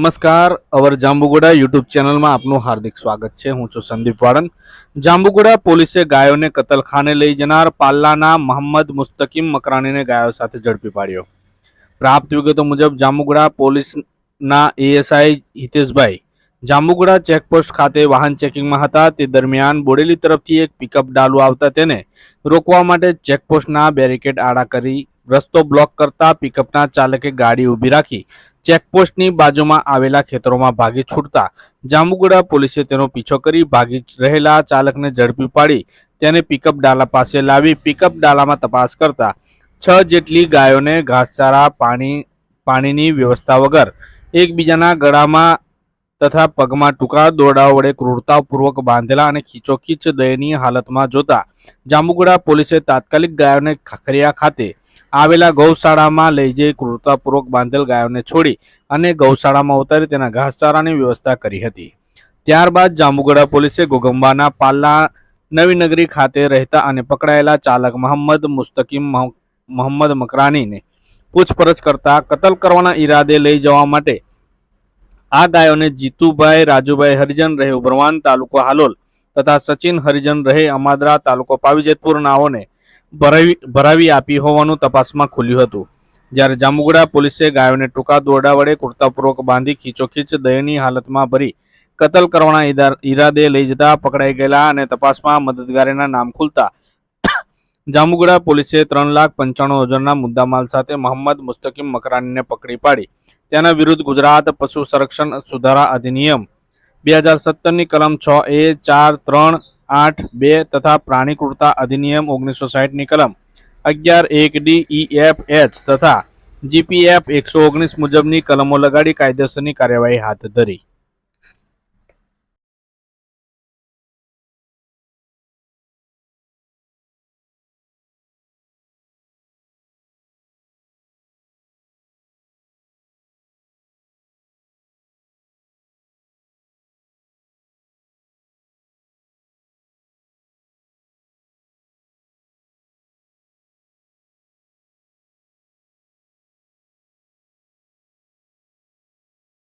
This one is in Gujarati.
નમસ્કાર, અવર જાંબુગોડા યુટ્યુબ ચેનલમાં આપનું હાર્દિક સ્વાગત છે. હું છું સંદીપ વાળન જાંબુગોડા પોલીસે ગાયોને કતલખાને લઈ જનાર પાલ્લાના મોહમ્મદ મુસ્તકીમ મકરાણીને ગાયો સાથે ઝડપી પાડ્યો. પ્રાપ્ત વિગતો મુજબ, જાંબુગોડા પોલીસના એએસઆઈ હિતેશભાઈ જાંબુગોડા ચેકપોસ્ટ ખાતે વાહન ચેકિંગમાં હતા. તે દરમિયાન બોડેલી તરફથી એક પિકઅપ ડાલુ આવતા તેને રોકવા માટે ચેકપોસ્ટના બેરિકેડ આડા કરી રસ્તો બ્લોક કરતા પિકઅપના ચાલકે ગાડી ઊભી રાખી ચેકપોસ્ટની બાજુમાં આવેલા ખેતરોમાં ભાગી છૂટતા જાંબુગોડા પોલીસે તેનો પીછો કરી ભાગી રહેલા ચાલકને ઝડપી પાડી તેને પિકઅપ ડાલા પાસે લાવી પિકઅપ ડાલામાં તપાસ કરતા છ જેટલી ગાયોને ઘાસચારા, પાણી, પાણીની વ્યવસ્થા વગર એકબીજાના ગળામાં તથા પગમાં ટૂંકા દોરડાઓ વડે ક્રૂરતાપૂર્વક બાંધેલા અને ખીચોખીચ દયનીય હાલતમાં જોતા જાંબુગોડા પોલીસે તાત્કાલિક ગાયોને ખખરિયા ખાતે આવેલા ગૌશાળામાં લઈ જઈ ક્રૂરતાપૂર્વક બાંધેલ ગાયોને છોડી અને ગૌશાળામાં ઉતારી તેના ઘાસચારાની વ્યવસ્થા કરી હતી. ત્યારબાદ જાંબુગડા પોલીસે ગોગંબાના પાલ્લા નવીનગરી ખાતે રહેતા અને પકડાયેલા ચાલક મોહમ્મદ મુસ્તકીમ મોહ- મોહમ્મદ મકરાનીને પૂછપરછ કરતા કતલ કરવાના ઈરાદે લઈ જવા માટે આ ગાયોને જીતુભાઈ, રાજુભાઈ હરિજન રહે, ઉભરવાન તાલુકો હાલોલ તથા સચિન હરિજન રહે, અમાદરા તાલુકો પાવીજેતપુર નાઓને ભરાવી ભરાવી આપી હોવાનું તપાસમાં ખુલ્યું હતું. જ્યારે જાંબુગડા પોલીસે ગાયોને ટૂંકા દોરડા વડે કુર્તાપૂર્વક બાંધી ખીચોખીચ દયનીય હાલતમાં ભરી કતલ કરવાના ઈરાદે લઈ જતા પકડાઈ ગયેલા અને તપાસમાં મદદગારીના નામ ખુલતા જાંબુગડા પોલીસે ત્રણ લાખ પંચાણું હજારના મુદ્દામાલ સાથે મોહમ્મદ મુસ્તકીમ મકરાનીને પકડી પાડી. તેના વિરુદ્ધ ગુજરાત પશુ સંરક્ષણ સુધારા અધિનિયમ બે હજાર સત્તરની કલમ છ એ ચાર ત્રણ આઠ, બે તથા પ્રાણી ક્રૂરતા અધિનિયમ ઓગણીસો સાહીઠની કલમ. અગિયાર, એક ડી, ઈ, એફ, એચ તથા જીપીએફ એકસો ઓગણીસ મુજબની કલમો લગાડી કાયદેસરની કાર્યવાહી હાથ ધરી.